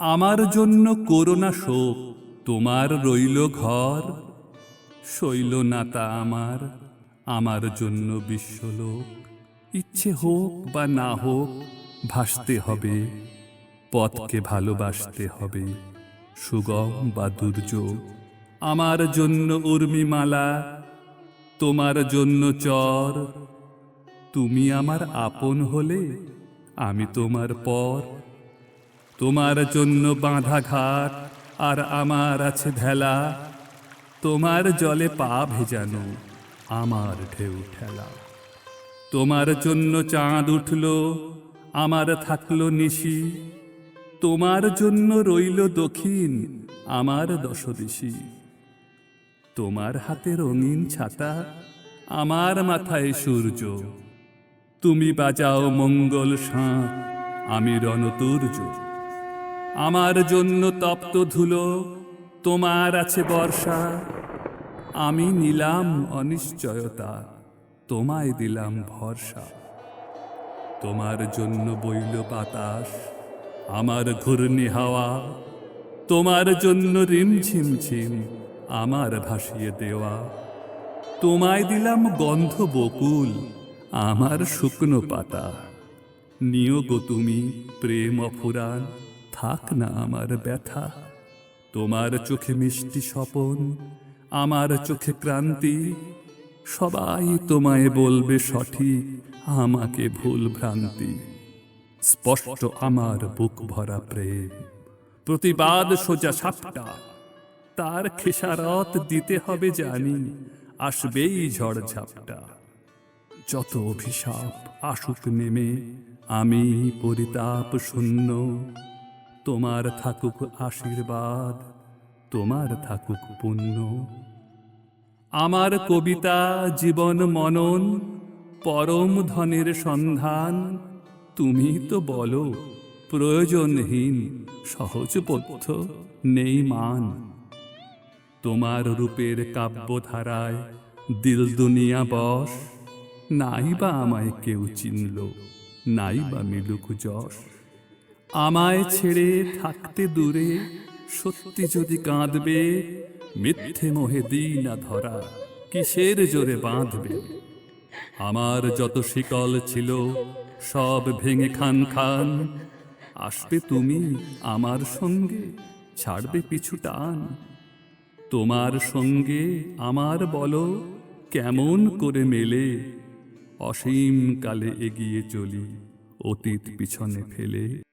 আমার জন্য করোনা শোক, তোমার রইল ঘর। শৈল নাতা আমার আমার জন্য বিশ্বলোক। ইচ্ছে হোক বা না হোক, ভাসতে হবে, পথকে ভালোবাসতে হবে। সুগম বা দুর্যোগ, আমার জন্য উর্মিমালা, তোমার জন্য চর। তুমি আমার আপন হলে, আমি তোমার পর। তোমার জন্য বাঁধা ঘাট আর আমার আছে ভেলা তোমার জলে পা ভেজানো, আমার ঢেউ ঠেলা। তোমার জন্য চাঁদ উঠল, আমার থাকল নিশি। তোমার জন্য রইল দক্ষিণ, আমার দশদিশি। তোমার হাতে রঙিন ছাতা, আমার মাথায় সূর্য। তুমি বাজাও মঙ্গল শাঁখ আমি রণতুর্য। আমার জন্য তপ্ত ধুলো, তোমার আছে বর্ষা। আমি নিলাম অনিশ্চয়তা, তোমায় দিলাম ভরসা। তোমার জন্য বইল বাতাস, আমার ঘূর্ণি হাওয়া। তোমার জন্য রিম ঝিম ঝিম আমার ভাসিয়ে দেওয়া। তোমায় দিলাম গন্ধ বকুল, আমার শুকনো পাতা। নিও গো তুমি প্রেম অফুরান থাক না আমার ব্যথা। তোমার চোখে মিষ্টি স্বপন, আমার চোখে ক্রান্তি, সবাই তোমায় বলবে সঠিক, আমাকে ভুল ভ্রান্তি। স্পষ্ট আমার বুক ভরা প্রেম, প্রতিবাদ সোজা সাপটা। তার খেসারত দিতে হবে জানি, আসবেই ঝড় ঝাপটা। যত অভিশাপ আসুক নেমে আমি পরিতাপ শূন্য। তোমার থাকুক আশীর্বাদ, তোমার থাকুক পুণ্য। আমার কবিতা জীবন মনন, পরম ধনের সন্ধান, তুমি তো বলো প্রয়োজনহীন সহজবোধ্য নেই মান। তোমার রূপের কাব্যধারায় দিল দুনিয়া বস, নাই বা আমায় কেউ চিনল, নাই বা মিলুক যশ। আমায় ছেড়ে থাকতে দূরে সত্যি যদি কাঁদবে, মিথ্যে মোহে দিই না ধরা কিসের জোরে বাঁধবে? আমার যত শিকল ছিল, সব ভেঙে খান খান। আসবে তুমি আমার সঙ্গে, ছাড়বে পিছু টান। তোমার সঙ্গে আমার বলো, কেমন করে মেলে? অসীম কালে এগিয়ে চলি, অতীত পিছনে ফেলে।